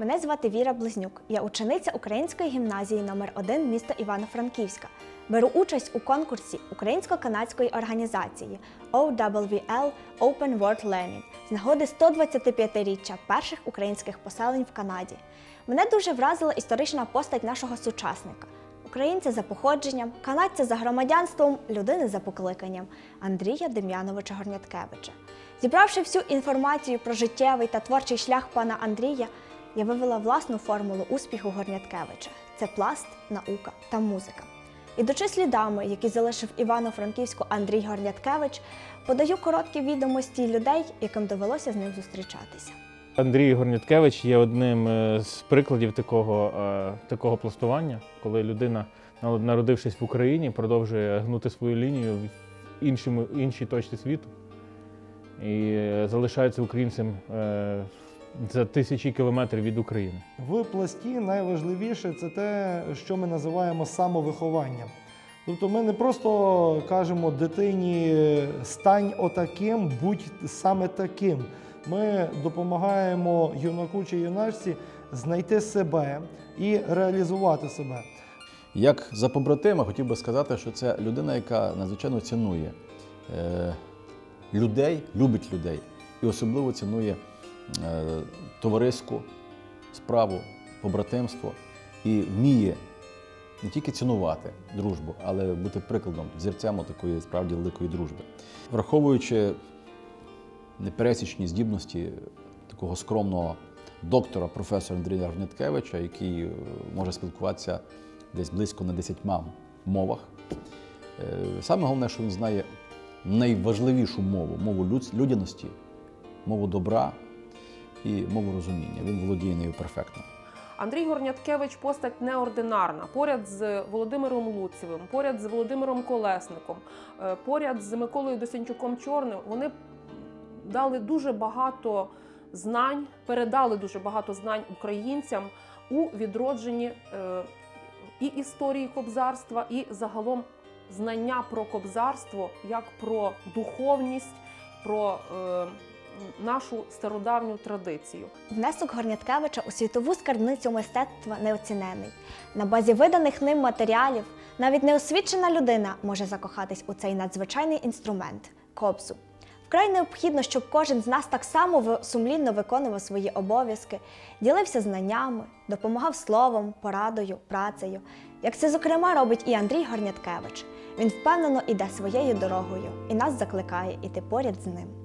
Мене звати Віра Близнюк. Я учениця Української гімназії номер 1 міста Івано-Франківська. Беру участь у конкурсі Українсько-канадської організації OWL Open World Learning з нагоди 125-річчя перших українських поселень в Канаді. Мене дуже вразила історична постать нашого сучасника. Українця за походженням, канадця за громадянством, людини за покликанням Андрія Дем'яновича Горняткевича. Зібравши всю інформацію про життєвий та творчий шлях пана Андрія, я вивела власну формулу успіху Горняткевича це пласт, наука та музика. Ідучи слідами, які залишив Івано-Франківську Андрій Горняткевич, подаю короткі відомості людей, яким довелося з ним зустрічатися. Андрій Горняткевич є одним е, з прикладів такого, е, такого пластування, коли людина, народившись в Україні, продовжує гнути свою лінію в іншому, іншій точці світу і е, залишається українцем за тисячі кілометрів від України. В пласті найважливіше це те, що ми називаємо самовихованням. Тобто ми не просто кажемо дитині стань отаким, будь саме таким. Ми допомагаємо юнаку чи юначці знайти себе і реалізувати себе. Як за побратима хотів би сказати, що це людина, яка надзвичайно цінує е, людей, любить людей і особливо цінує товариську справу, побратимство і вміє не тільки цінувати дружбу, але бути прикладом, взірцем такої справді великої дружби. Враховуючи непересічні здібності такого скромного доктора, професора Андрія Горняткевича, який е, може спілкуватися десь близько на 10 мовах. Е, Саме головне, що він знає найважливішу мову мову людяності, мову добра і мову розуміння. Він володіє нею перфектно. Андрій Горняткевич постать неординарна. Поряд з Володимиром Луцевим, поряд з Володимиром Колесником, е, поряд з Миколою Досінчуком Чорним. Вони дали дуже багато знань, передали дуже багато знань українцям у відродженні е, і історії кобзарства, і загалом знання про кобзарство як про духовність, про е, нашу стародавню традицію. Внесок Горняткевича у світову скарбницю мистецтва неоцінений. На базі виданих ним матеріалів навіть неосвічена людина може закохатись у цей надзвичайний інструмент кобзу. Вкрай необхідно, щоб кожен з нас так само сумлінно виконував свої обов'язки, ділився знаннями, допомагав словом, порадою, працею, як це, зокрема, робить і Андрій Горняткевич. Він впевнено іде своєю дорогою і нас закликає іти поряд з ним.